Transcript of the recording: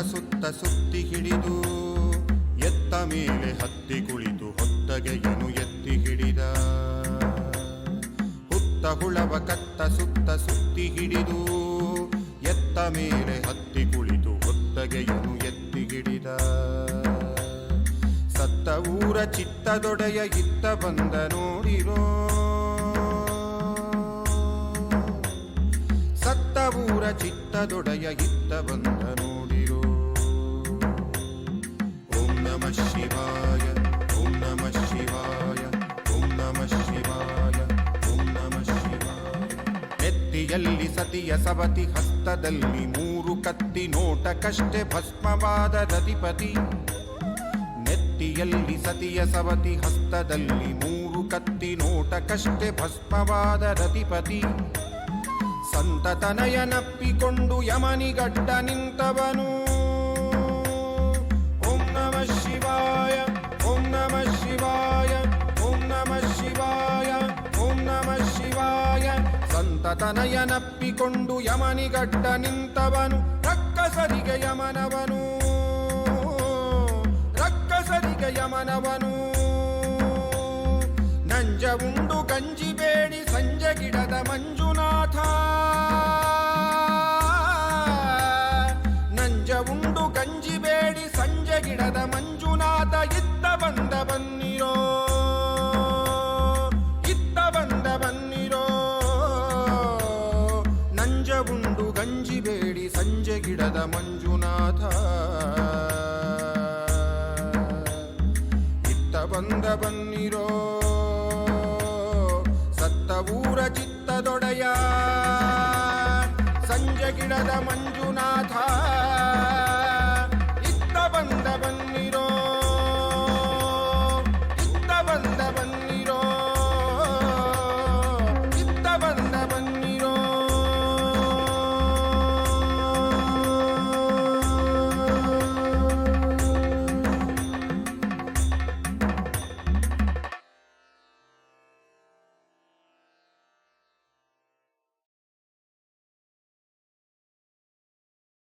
ಸುತ್ತ ಸುತ್ತಿ ಹಿಡಿದು, ಎತ್ತ ಮೇಲೆ ಹತ್ತಿ ಕುಳಿತು ಹೊತ್ತಗೆಯನು ಎತ್ತಿ ಹಿಡಿದ. ಹುತ್ತ ಹುಳವ ಕತ್ತ ಸುತ್ತ ಸುತ್ತಿ ಹಿಡಿದು, ಎತ್ತ ಮೇಲೆ ಹತ್ತಿ ಕುಳಿತು ಹೊತ್ತಗೆಯನು ಎತ್ತಿ ಹಿಡಿದ. ಸತ್ತ ಊರ ಚಿತ್ತದೊಡೆಯ ಇತ್ತ ಬಂದ ನೋಡಿರೋ ಚಿತ್ತದೊಡೆಯ ಇತ್ತ ಬಂದ ನೋಡಿರೋ. ಓಂ ನಮ ಶಿವಾಯ, ಓಂ ನಮ ಶಿವಾಯ, ಓಂ ನಮ ಶಿವಾಯ, ಓಂ ನಮ ಶಿವಾಯ. ನೆತ್ತಿಯಲ್ಲಿ ಸತಿಯ ಸವತಿ, ಹಸ್ತದಲ್ಲಿ ಮೂರು ಕತ್ತಿ ನೋಟಕ್ಕಷ್ಟೇ ಭಸ್ಮವಾದ ರತಿಪತಿ. ನೆತ್ತಿಯಲ್ಲಿ ಸತಿಯ ಸವತಿ, ಹಸ್ತದಲ್ಲಿ ಮೂರು ಕತ್ತಿ ನೋಟಕ್ಕಷ್ಟೇ ಭಸ್ಮವಾದ ರತಿಪತಿ. ಸಂತತನಯನಪ್ಪಿಕೊಂಡು ಯಮನಿಗಡ್ಡ ನಿಂತವನು. ಓಂ ನಮ ಶಿವಾಯ, ಓಂ ನಮ ಶಿವಾಯ, ಓಂ ನಮ ಶಿವಾಯ, ಓಂ ನಮ ಶಿವಾಯ. ಸಂತತನಯನಪ್ಪಿಕೊಂಡು ಯಮನಿಗಡ್ಡ ನಿಂತವನು. ರಕ್ಕಸರಿಗೆ ಯಮನವನು. ರಕ್ಕಸರಿಗೆ ಯಮನವನು. ನಂಜ ಉಂಡು ಗಂಜಿ ಬೇಡಿ ಸಂಜೆ ಗಿಡದ ಮಂಜುನಾಥ ಉಂಡು ಗಂಜಿ ಬೇಡಿ ಸಂಜೆ ಗಿಡದ ಮಂಜುನಾಥ ಇತ್ತ ಬಂದ ಬನ್ನಿರೋ. ಇತ್ತ ಬಂದ ಬನ್ನಿರೋ. ನಂಜ ಉಂಡು ಗಂಜಿ ಬೇಡಿ ಸಂಜೆ ಗಿಡದ ಮಂಜುನಾಥ. ಇತ್ತ ಬಂದ ಬನ್ನಿರೋ. ಸತ್ತ ಊರ ಚಿತ್ತದೊಡೆಯ ಸಂಜೆ ಗಿಡದ ಮಂಜು